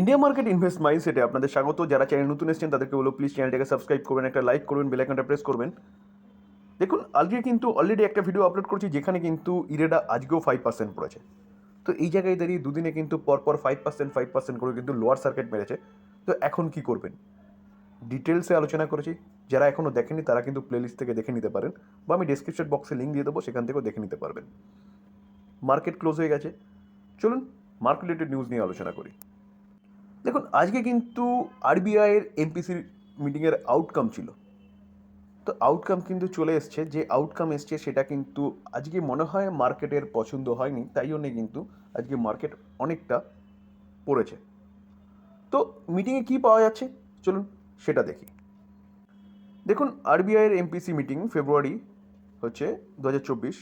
India market invest মাইন্ডসেটে আপনাদের স্বাগত। যারা চ্যানেল নতুন এসেছেন, তাদেরকে বলো প্লিজ চ্যানেলটাকে সাবস্ক্রাইব করবেন, একটা লাইক করবেন বেল আইকনটা প্রেস করবেন। দেখুন আজকে কিন্তু অলরেডি একটা ভিডিও আপলোড করছি, যেখানে কিন্তু ইরেডা আজকেও ফাইভ পার্সেন্ট পড়েছে। তো এই জায়গায় দাঁড়িয়ে দুদিনে কিন্তু পরপর ফাইভ পার্সেন্ট ফাইভ পার্সেন্ট করে কিন্তু লোয়ার সার্কিট মেরেছে। তো এখন কি করবেন? ডিটেলসে আলোচনা করেছি। যারা এখনও দেখেনি তারা কিন্তু প্লেলিস্ট থেকে দেখে নিতে পারেন বা আমি ডিসক্রিপশন বক্সে লিঙ্ক দিয়ে দেবো, সেখান থেকেও দেখে নিতে পারবেন। মার্কেট ক্লোজ হয়ে গেছে। চলুন মার্কেট রিলেটেড নিউজ নিয়ে আলোচনা করি। দেখুন, আজকে কিন্তু আরবিআইয়ের এমপিসির মিটিংয়ের আউটকাম ছিল। তো আউটকাম কিন্তু চলে এসছে। যে আউটকাম এসছে, সেটা কিন্তু আজকে মনে হয় মার্কেটের পছন্দ হয়নি। তাই জন্যে কিন্তু আজকে মার্কেট অনেকটা পড়েছে। তো মিটিংয়ে কী পাওয়া যাচ্ছে? চলুন সেটা দেখি। দেখুন আরবিআইয়ের এমপিসি মিটিং ফেব্রুয়ারি হচ্ছে দু হাজার চব্বিশ।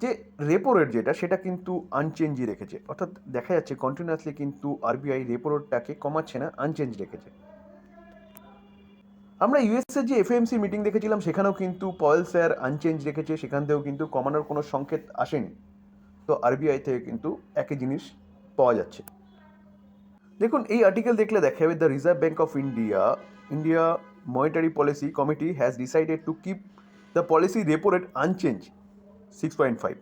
যে রেপো রেট যেটা, সেটা কিন্তু আনচেঞ্জই রেখেছে। অর্থাৎ দেখা যাচ্ছে কন্টিনিউয়াসলি কিন্তু আরবিআই রেপো রেটটাকে কমাচ্ছে না আনচেঞ্জ রেখেছে। আমরা ইউএসএর যে এফএমসি মিটিং দেখেছিলাম, সেখানেও কিন্তু পয়েল স্যার আনচেঞ্জ রেখেছে, সেখান থেকেও কিন্তু কমানোর কোনো সংকেত আসেনি। তো আরবিআই থেকে কিন্তু একই জিনিস পাওয়া যাচ্ছে। দেখুন, এই আর্টিকেল দেখলে দেখা যাবে the reserve bank of India India monetary policy committee has decided to keep the policy repo rate unchanged six point five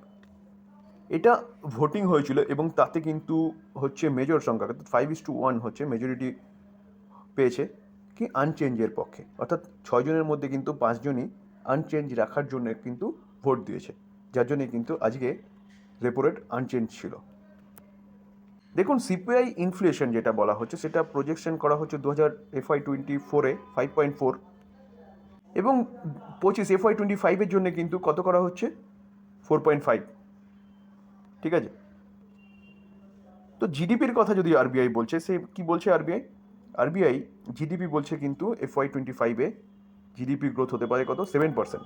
এটা ভোটিং হয়েছিল এবং তাতে কিন্তু হচ্ছে মেজর সংখ্যা, অর্থাৎ ফাইভ ইস টু ওয়ান হচ্ছে মেজরিটি পেয়েছে কি আনচেঞ্জের পক্ষে। অর্থাৎ ছয়জনের মধ্যে কিন্তু পাঁচজনই আনচেঞ্জ রাখার জন্য কিন্তু ভোট দিয়েছে, যার জন্যে কিন্তু আজকে রেপো রেট আনচেঞ্জ ছিল। দেখুন সিপিআই ইনফ্লেশন যেটা বলা হচ্ছে, সেটা প্রজেকশন করা হচ্ছে দু হাজার এফআই টোয়েন্টি ফোরে ফাইভ পয়েন্ট ফোর এবং পঁচিশ এফআই টোয়েন্টি ফাইভের জন্য কিন্তু কত করা হচ্ছে? Four point five. ঠিক আছে? তো জিডিপির কথা যদি আরবিআই বলছে, সে কি বলছে আরবিআই? আরবিআই জিডিপি বলছে কিন্তু এফওয়াই টোয়েন্টি ফাইভে জিডিপি গ্রোথ হতে পারে কত? Seven percent.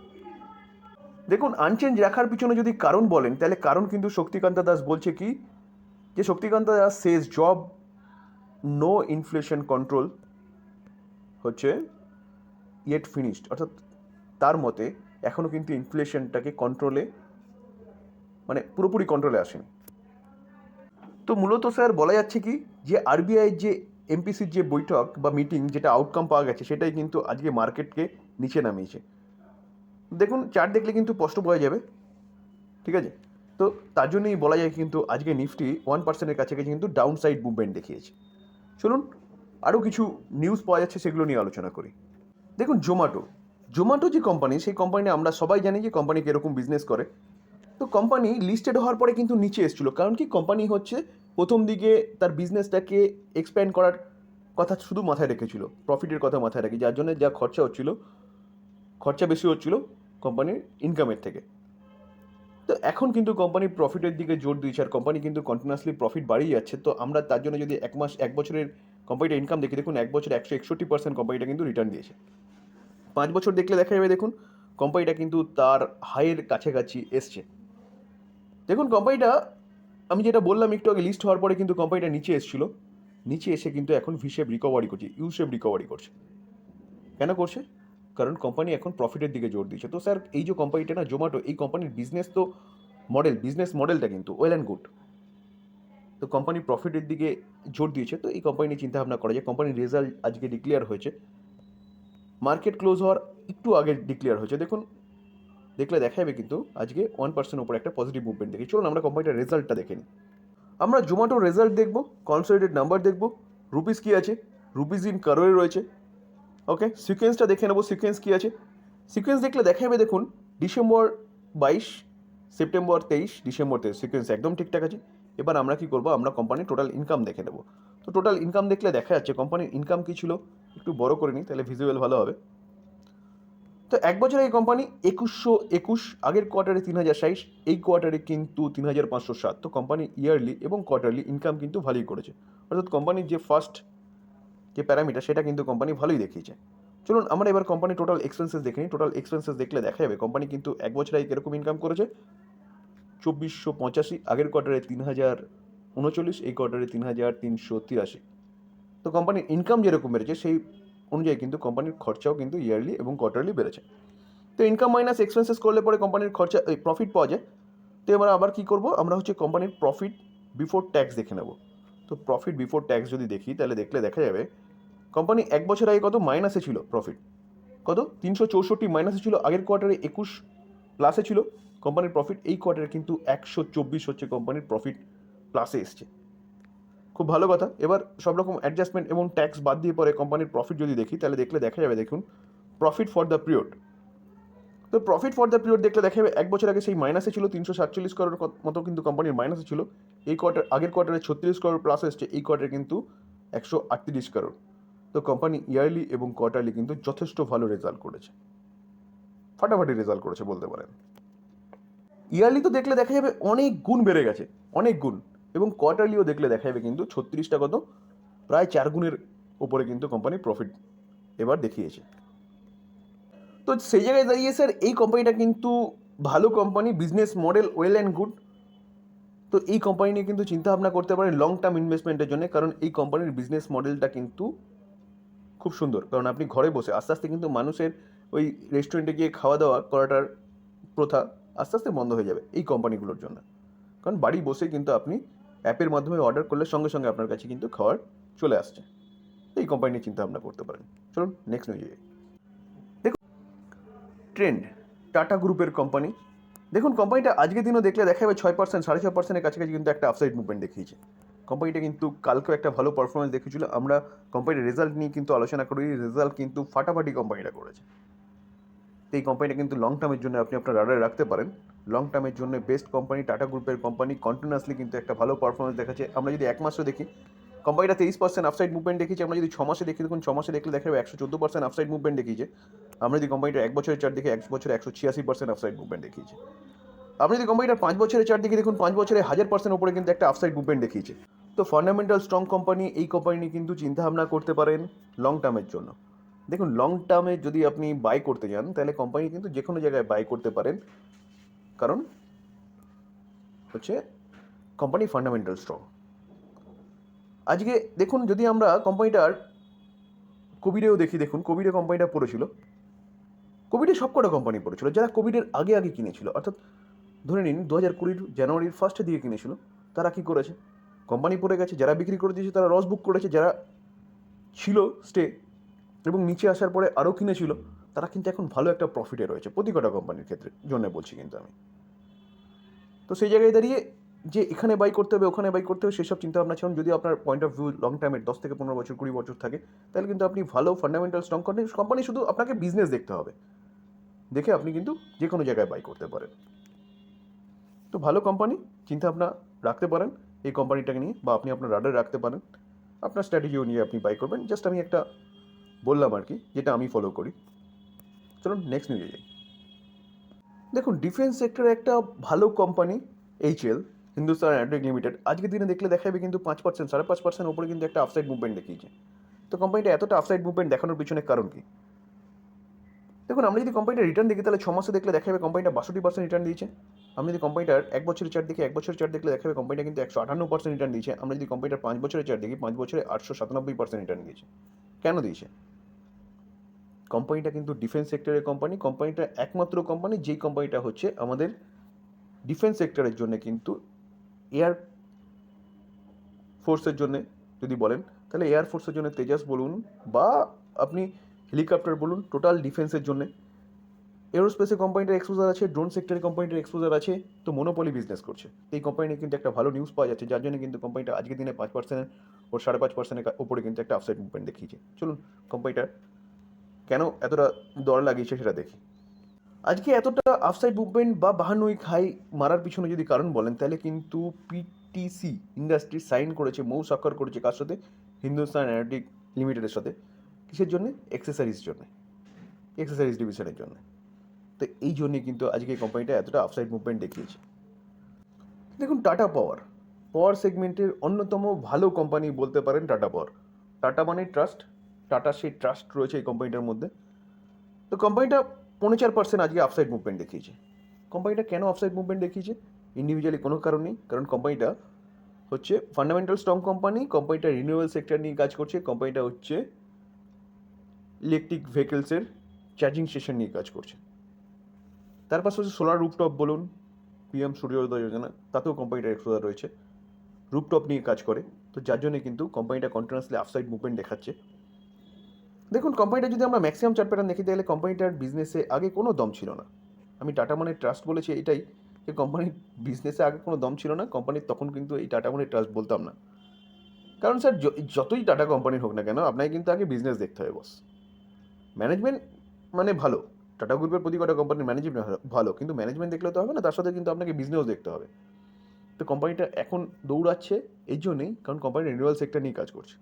দেখুন আনচেঞ্জ রাখার পিছনে যদি কারণ বলেন, তাহলে কারণ কিন্তু শক্তিকান্তা দাস বলছে কি? যে Shaktikanta Das says job no inflation control হচ্ছে ইয়েট ফিনিশড অর্থাৎ তার মতে এখনও কিন্তু ইনফ্লেশনটাকে কন্ট্রোলে মানে পুরোপুরি কন্ট্রোলে আসেনি। তো মূলত স্যার বলা যাচ্ছে কি যে আরবিআই যে এমপিসির যে বৈঠক বা মিটিং যেটা আউটকাম পাওয়া গেছে, সেটাই কিন্তু আজকে মার্কেটকে নিচে নামিয়েছে। দেখুন চার্ট দেখলে কিন্তু স্পষ্ট পাওয়া যাবে। ঠিক আছে? তো তার জন্যই বলা যায় কিন্তু আজকে নিফটি ওয়ান পার্সেন্টের কাছাকাছি কিন্তু ডাউন সাইড মুভমেন্ট দেখিয়েছে। চলুন, আরও কিছু নিউজ পাওয়া যাচ্ছে, সেগুলো নিয়ে আলোচনা করি। দেখুন জোম্যাটো জোম্যাটো যে কোম্পানি সেই কোম্পানি আমরা সবাই জানি যে কোম্পানি কীরকম বিজনেস করে। তো কোম্পানি লিস্টেড হওয়ার পরে কিন্তু নিচে এসেছিল। কারণ কি কোম্পানি হচ্ছে প্রথম দিকে তার বিজনেসটাকে এক্সপ্যান্ড করার কথা শুধু মাথায় রেখেছিল প্রফিটের কথা মাথায় রেখে, যার জন্য যা খরচা হচ্ছিল, খরচা বেশি হচ্ছিল কোম্পানির ইনকামের থেকে। তো এখন কিন্তু কোম্পানি প্রফিটের দিকে জোর দিয়েছে আর কোম্পানি কিন্তু কন্টিনিউয়াসলি প্রফিট বাড়িয়ে যাচ্ছে। তো আমরা তার জন্য যদি এক মাস, এক বছরের কোম্পানিটা ইনকাম দেখি, দেখুন এক বছর একশো একষট্টি পার্সেন্ট কোম্পানিটা কিন্তু রিটার্ন দিয়েছে। পাঁচ বছর দেখলে দেখা যাবে, দেখুন কোম্পানিটা কিন্তু তার হাইয়ের কাছাকাছি এসছে। দেখুন কোম্পানিটা আমি যেটা বললাম একটু আগে লিস্ট হওয়ার পরে কিন্তু কোম্পানিটা নিচে এসেছিল। নিচে এসে কিন্তু এখন ভিশেপ রিকভারি করছে ইউশেপ রিকভারি করছে। কেন করছে? কারণ কোম্পানি এখন প্রফিটের দিকে জোর দিচ্ছে তো স্যার এই যে কোম্পানিটা না জোম্যাটো এই কোম্পানির বিজনেস তো মডেল বিজনেস মডেলটা কিন্তু ওয়েল অ্যান্ড গুড তো কোম্পানি প্রফিটের দিকে জোর দিয়েছে। তো এই কোম্পানি নিয়ে চিন্তাভাবনা করা যায় কোম্পানির রেজাল্ট আজকে ডিক্লেয়ার হয়েছে। মার্কেট ক্লোজ হওয়ার একটু আগে ডিক্লেয়ার হয়েছে। দেখুন দেখলে দেখা যাবে কিন্তু আজকে ওয়ান পার্সেন্ট উপরে একটা পজিটিভ মুভমেন্ট দেখি। চলুন আমরা কোম্পানিটার রেজাল্টটা দেখে নিই। আমরা জোম্যাটোর রেজাল্ট দেখব কনসোলিডেড নাম্বার দেখব রুপিস কী আছে রুপিস ইন কারোয়ে রয়েছে ওকে সিকোয়েন্সটা দেখে নেব সিকোয়েন্স কী আছে। সিকোয়েন্স দেখলে দেখা যাবে দেখুন ডিসেম্বর বাইশ সেপ্টেম্বর তেইশ ডিসেম্বর তেইশ সিকোয়েন্স একদম ঠিকঠাক আছে। এবার আমরা কি করব, আমরা কোম্পানির টোটাল ইনকাম দেখে নেব। তো টোটাল ইনকাম দেখলে দেখা যাচ্ছে কোম্পানির ইনকাম কী ছিল? একটু বড় করে নিই, তাহলে ভিজুয়াল ভালো হবে। তো এক বছর এই কোম্পানি একুশশো একুশ, আগের কোয়ার্টারে তিন হাজার সাইশ এই কোয়ার্টারে কিন্তু তিন হাজার পাঁচশো সাত। তো কোম্পানি ইয়ারলি এবং কোয়ার্টারলি ইনকাম কিন্তু ভালোই করেছে। অর্থাৎ কোম্পানির যে ফার্স্ট যে প্যারামিটার সেটা কিন্তু কোম্পানি ভালোই দেখিয়েছে। চলুন আমরা এবার কোম্পানি টোটাল এক্সপেন্সেস দেখে নিই। টোটাল এক্সপেন্সেস দেখলে দেখা যাবে কোম্পানি কিন্তু এক বছর বছরে কীরকম ইনকাম করেছে। চব্বিশশো পঁচাশি, আগের কোয়ার্টারে তিন হাজার উনচল্লিশ, এই কোয়ার্টারে তিন হাজার তিনশো তিরাশি। তো কোম্পানির ইনকাম যেরকম বেড়েছে, সেই অনুযায়ী কিন্তু কোম্পানির খরচাও কিন্তু ইয়ারলি এবং কোয়ার্টারলি বেড়েছে। তো ইনকাম মাইনাস এক্সপেন্সেস করলে পরে কোম্পানির খরচা, এই প্রফিট পাওয়া যায়। তো এবার আবার কী করব? আমরা হচ্ছে কোম্পানির প্রফিট বিফোর ট্যাক্স দেখে নেব। তো প্রফিট বিফোর ট্যাক্স যদি দেখি, তাহলে দেখলে দেখা যাবে কোম্পানি এক বছর আগে কত মাইনাসে ছিল প্রফিট কত? তিনশো চৌষট্টি মাইনাসে ছিল, আগের কোয়ার্টারে একুশ প্লাসে ছিল। কোম্পানির প্রফিট এই কোয়ার্টারে কিন্তু একশো চব্বিশ হচ্ছে কোম্পানির প্রফিট প্লাসে এসছে। খুব ভালো কথা। এবার সব রকম অ্যাডজাস্টমেন্ট এবং ট্যাক্স বাদ দিয়ে পরে কোম্পানির প্রফিট যদি দেখি, তাহলে দেখলে দেখা যাবে দেখুন প্রফিট ফর দ্য পিরিয়ড তো প্রফিট ফর দ্য পিরিয়ড দেখলে দেখা যাবে এক বছর আগে সেই মাইনাসে ছিল তিনশো সাতচল্লিশ করোড় মতো কিন্তু কোম্পানির মাইনাসে ছিল। এই কোয়ার্টার আগের কোয়ার্টারে ছত্রিশ করোড় প্লাস এসছে, এই কোয়ার্টারে কিন্তু একশো আটত্রিশ করোড় তো কোম্পানি ইয়ারলি এবং কোয়ার্টারলি কিন্তু যথেষ্ট ভালো রেজাল্ট করেছে। ফাটাফাটি রেজাল্ট করেছে বলতে পারেন। ইয়ারলি তো দেখলে দেখা যাবে অনেক গুণ বেড়ে গেছে, অনেক গুণ। এবং কোয়ার্টারলিও দেখলে দেখা যাবে কিন্তু ছত্রিশটা কত? প্রায় চার গুণের ওপরে কিন্তু কোম্পানি প্রফিট এবার দেখিয়েছে। তো সেই জায়গায় দাঁড়িয়ে স্যার এই কোম্পানিটা কিন্তু ভালো company business model well and good তো এই কোম্পানি নিয়ে কিন্তু চিন্তা ভাবনা করতে পারেন লং টার্ম ইনভেস্টমেন্টের জন্য, কারণ এই কোম্পানির বিজনেস মডেলটা কিন্তু খুব সুন্দর। কারণ আপনি ঘরে বসে আস্তে আস্তে কিন্তু মানুষের ওই রেস্টুরেন্টে গিয়ে খাওয়া দাওয়া করাটার প্রথা আস্তে আস্তে বন্ধ হয়ে যাবে এই কোম্পানিগুলোর জন্য। কারণ বাড়ি বসে কিন্তু আপনি অ্যাপের মাধ্যমে অর্ডার করলে সঙ্গে সঙ্গে আপনার কাছে কিন্তু খাবার চলে আসছে। এই কোম্পানি নিয়ে চিন্তা ভাবনা করতে পারেন। চলুন নেক্সট নিউজে যাই। দেখুন ট্রেন্ড টাটা গ্রুপের কোম্পানি দেখুন কোম্পানিটা আজকের দিনও দেখলে দেখা যাবে ছয় পার্সেন্ট সাড়ে ছয় পার্সেন্টের কাছাকাছি কিন্তু একটা আপসাইড মুভমেন্ট দেখিয়েছে। কোম্পানিটা কিন্তু কালকেও একটা ভালো পারফরমেন্স দেখিয়েছিল। আমরা কোম্পানির রেজাল্ট নিয়ে কিন্তু আলোচনা করি রেজাল্ট কিন্তু ফাটাফাটি কোম্পানিটা করেছে। তো এই কোম্পানিটা কিন্তু লং টার্মের জন্য আপনি আপনার রাডারে রাখতে পারেন। লং টার্মের জন্য বেস্ট কোম্পানি টাটা গ্রুপের কোম্পানি কন্টিনিউয়াসলি কিন্তু একটা ভালো পারফরমেন্স দেখাচ্ছে। আমরা যদি এক মাসও দেখি কোম্পানিটা তেইশ পার্সেন্ট আপসাইড মুভমেন্ট দেখিয়েছে, আমরা যদি ছ মাসে দেখি, দেখুন ছ মাসে দেখলে দেখা যাবে একশো চোদ্দ পার্সেন্ট আপসাইড মুভমেন্ট দেখিয়েছে। আমরা যদি কোম্পানিটা এক বছরের চার দেখি, এক বছরে একশো ছিয়াশি পার্সেন্ট আপসাইড মুভমেন্ট দেখিয়েছে। আপনি যদি কোম্পানিটার পাঁচ বছরের চার দিকে দেখুন পাঁচ বছরে হাজার পার্সেন্ট উপরে কিন্তু একটা আপসাইড মুভমেন্ট দেখিয়েছে। তো ফান্ডামেন্টাল স্ট্রং কোম্পানি এই কোম্পানি কিন্তু চিন্তা ভাবনা করতে পারেন লং টার্মের জন্য। দেখুন লং টার্মে যদি আপনি বাই করতে যান, তাহলে কোম্পানি কিন্তু যে কোনো জায়গায় বাই করতে পারেন। কারণ হচ্ছে কোম্পানি ফান্ডামেন্টাল স্ট্রং আজকে দেখুন, যদি আমরা কোম্পানিটার কোভিডেও দেখি, দেখুন কোভিডে কোম্পানিটা পড়েছিল। কোভিডে সবকটা কোম্পানি পড়েছিল। যারা কোভিডের আগে আগে কিনেছিল, অর্থাৎ ধরে নিন, দু হাজার কুড়ির জানুয়ারির ফার্স্টের দিকে কিনেছিল, তারা কি করেছে? কোম্পানি পড়ে গেছে, যারা বিক্রি করে দিয়েছে তারা রস বুক করেছে, যারা ছিল স্টে এবং নিচে আসার পরে আরও কিনেছিল, তারা কিন্তু এখন ভালো একটা প্রফিটে রয়েছে প্রতি কটা কোম্পানির ক্ষেত্রে জন্য বলছি কিন্তু আমি। তো সেই জায়গায় দাঁড়িয়ে যে এখানে বাই করতে হবে, ওখানে বাই করতে হবে, সেসব চিন্তা ভাবনা ছিলেন যদি আপনার পয়েন্ট অফ ভিউ লং টাইমের দশ থেকে পনেরো বছর, কুড়ি বছর থাকে, তাহলে কিন্তু আপনি ভালো ফান্ডামেন্টাল স্ট্রং কোম্পানি কোম্পানি শুধু আপনাকে বিজনেস দেখতে হবে। দেখে আপনি কিন্তু যে কোনো জায়গায় বাই করতে পারেন। তো ভালো কোম্পানি চিন্তা ভাবনা রাখতে পারেন, এই কোম্পানিটাকে নিয়ে বা আপনি আপনার রাডার রাখতে পারেন। আপনার স্ট্র্যাটেজিও নিয়ে আপনি বাই করবেন। জাস্ট আমি একটা বললাম আর কি, যেটা আমি ফলো করি। চলুন নেক্সট নিউজে যাই। দেখুন ডিফেন্স সেক্টরে একটা ভালো কোম্পানি এইচএল হিন্দুস্তান অ্যাড্রিক লিমিটেড আজকের দিনে দেখলে দেখাবে কিন্তু পাঁচ পার্সেন্ট সাড়ে পাঁচ পার্সেন্ট ওপরে কিন্তু একটা আফসাইড মুভমেন্ট দেখিয়েছে। তো কোম্পানিটা এতটা আফসাইড মুভমেন্ট দেখানোর পিছনে কারণ কি? দেখুন, আমরা যদি কোম্পানিটা রিটার্ন দেখি, তাহলে ছ দেখলে দেখা যাবে কোম্পানিটা বাষট্টি পার্সেন্ট রিটার্ন দিয়েছে। আমরা যদি কোম্পানিটার এক বছরের চার দেখি, এক বছরের চার দেখলে দেখা যাবে কোম্পানিটা কিন্তু একশো আটান্ন পার্সেন্ট রিটার্ন দিয়েছে। আমরা যদি কোম্পানিটার পাঁচ বছরের চার দেখি, পাঁচ বছরে আটশো সাতানব্বই পার্সেন্ট রিটার্ন দিয়েছে। কেন দিয়েছে? কোম্পানিটা কিন্তু ডিফেন্স সেক্টরের কোম্পানি কোম্পানিটা একমাত্র কোম্পানি যেই কোম্পানিটা হচ্ছে আমাদের ডিফেন্স সেক্টরের জন্য কিন্তু এয়ার ফোর্সের জন্য যদি বলেন, তাহলে এয়ার ফোর্সের জন্য তেজাস বলুন বা আপনি হেলিকপ্টার বলুন টোটাল ডিফেন্সের জন্য। এরোস্পেসে কোম্পানিটার এক্সপোজার আছে ড্রোন সেক্টরে কোম্পানিটার এক্সপোজার আছে, তো মনোপলি বিজনেস করছে। এই কোম্পানি কিন্তু একটা ভালো নিউজ পাওয়া যাচ্ছে, যার জন্য কিন্তু কোম্পানিটা আজকের দিনে পাঁচ পার্সেন্ট ও সাড়ে পাঁচ পার্সেন্টের ওপরে কিন্তু একটা আপসাইড মুভমেন্ট দেখিয়েছে। চলুন কোম্পানিটার কেন এতটা দর লাগিয়েছে সেটা দেখি। আজকে এতটা আফসাইড মুভমেন্ট বা বাহান্নই খাই মারার পিছনে যদি কারণ বলেন, তাহলে কিন্তু পিটিসি ইন্ডাস্ট্রি সাইন করেছে, মৌ স্বাক্ষর করেছে কার সাথে? হিন্দুস্তান অ্যারোটিক লিমিটেডের সাথে। কিসের জন্য? এক্সেসারিজ জন্য। এক্সেসারিজ ডিভিশনের জন্য। তো এই জন্যে কিন্তু আজকে এই কোম্পানিটা এতটা আফসাইড মুভমেন্ট দেখিয়েছে। দেখুন টাটা পাওয়ার পাওয়ার সেগমেন্টের অন্যতম ভালো কোম্পানি বলতে পারেন টাটা পাওয়ার টাটা মানে ট্রাস্ট টাটা সেই ট্রাস্ট রয়েছে এই কোম্পানিটার মধ্যে। তো কোম্পানিটা পৌনে চার পার্সেন্ট আজকে আফসাইড মুভমেন্ট দেখিয়েছে। কোম্পানিটা কেন অফসাইড মুভমেন্ট দেখিয়েছে? ইন্ডিভিজুয়ালি কোনো কারণ নেই, কারণ কোম্পানিটা হচ্ছে ফান্ডামেন্টাল স্ট্রং কোম্পানি কোম্পানিটা রিনিউয়েবল সেক্টর নিয়ে কাজ করছে কোম্পানিটা হচ্ছে ইলেকট্রিক ভেহিকেলসের চার্জিং স্টেশন নিয়ে কাজ করছে। তার পাশাপাশি সোলার রুপটপ বলুন পিএম সূর্যোদয় যোজনা তাতেও কোম্পানিটার এক্সপোজার রয়েছে। রুপটপ নিয়ে কাজ করে, তো যার জন্য কিন্তু কোম্পানিটা কন্টিনিউসলি আপসাইড মুভমেন্ট দেখাচ্ছে। দেখুন কোম্পানিটা যদি আমরা ম্যাক্সিমাম চার্ট প্যাটার্ন দেখি, তাহলে কোম্পানিটার বিজনেসে আগে কোনো দম ছিল না। আমি টাটা মানে ট্রাস্ট বলেছি এটাই, যে কোম্পানির বিজনেসে আগে কোনো দম ছিল না কোম্পানির তখন কিন্তু এই টাটা মানে ট্রাস্ট বলতাম না। কারণ স্যার যতই টাটা কোম্পানির হোক না কেন, আপনাকে কিন্তু আগে বিজনেস দেখতে হবে বস ম্যানেজমেন্ট মানে ভালো। টাটা গ্রুপের প্রতি কটা কোম্পানির ম্যানেজমেন্ট ভালো, কিন্তু ম্যানেজমেন্ট দেখলে তো হবে না, তার সাথে কিন্তু আপনাকে বিজনেস দেখতে হবে। তো কোম্পানিটা এখন দৌড়াচ্ছে এই জন্যেই, কারণ কোম্পানি রিনিউয়াল সেক্টর নিয়ে কাজ করছে।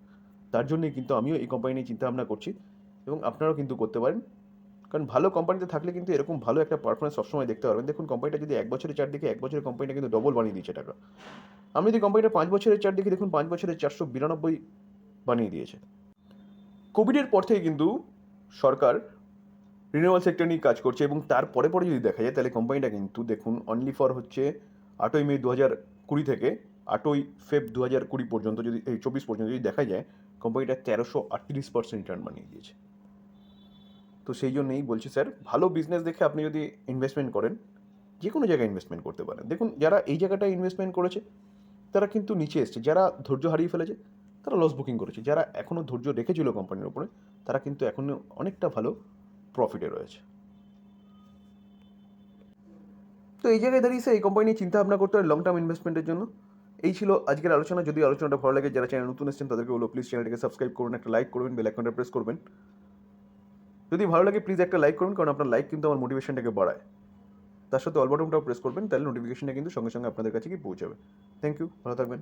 তার জন্যই কিন্তু আমিও এই কোম্পানি নিয়ে চিন্তা ভাবনা করছি এবং আপনারাও কিন্তু করতে পারেন। কারণ ভালো কোম্পানিতে থাকলে কিন্তু এরকম ভালো একটা পারফরমেন্স সবসময় দেখতে পারবেন। দেখুন কোম্পানিটা যদি এক বছরের চার দিকে এক বছরের কোম্পানিটা কিন্তু ডবল বানিয়ে দিয়েছে টাকা। আমি যদি কোম্পানিটা পাঁচ বছরের চার দিকে দেখুন, পাঁচ বছরের চারশো বিরানব্বই বানিয়ে দিয়েছে। কোভিডের পর থেকে কিন্তু সরকার রিনিউয়াল সেক্টর নিয়ে কাজ করছে এবং তারপরে পরে যদি দেখা যায়, তাহলে কোম্পানিটা কিন্তু দেখুন অনলি ফর হচ্ছে আটই মে দু হাজার কুড়ি থেকে আটই ফেব দু হাজার কুড়ি পর্যন্ত যদি, এই চব্বিশ পর্যন্ত যদি দেখা যায়, কোম্পানিটা তেরোশো আটত্রিশ পার্সেন্ট রিটার্ন বানিয়ে দিয়েছে। তো সেই জন্যই বলছি স্যার, ভালো বিজনেস দেখে আপনি যদি ইনভেস্টমেন্ট করেন যে কোনো জায়গায় ইনভেস্টমেন্ট করতে পারেন। দেখুন, যারা এই জায়গাটায় ইনভেস্টমেন্ট করেছে, তারা কিন্তু নিচে এসছে। যারা ধৈর্য হারিয়ে ফেলেছে, তারা লস বুকিং করেছে। যারা এখনও ধৈর্য রেখেছিল কোম্পানির উপরে, তারা কিন্তু এখনও অনেকটা ভালো প্রফিটে রয়েছে। তো এই জায়গায় দাঁড়িয়ে এই কোম্পানি চিন্তা ভাবনা করতে হয় লং টার্ম ইনভেস্টমেন্টের জন্য। এই ছিল আজকের আলোচনা। যদি আলোচনাটা ভালো লাগে, যারা চ্যানেল নতুন এসেছেন তাদেরকে বলো প্লিজ চ্যানেলটাকে সাবস্ক্রাইব করুন, একটা লাইক করবেন বেল আইকনটা প্রেস করবেন। যদি ভালো লাগে প্লিজ একটা লাইক করুন, কারণ আপনার লাইক কিন্তু আমার মোটিভেশনটাকে বাড়ায়। তার সাথে অল বাটনটাও প্রেস করবেন, তাহলে নোটিফিকেশনটা কিন্তু সঙ্গে সঙ্গে আপনাদের কাছে গিয়ে পৌঁছাবে। থ্যাংক ইউ ভালো থাকবেন।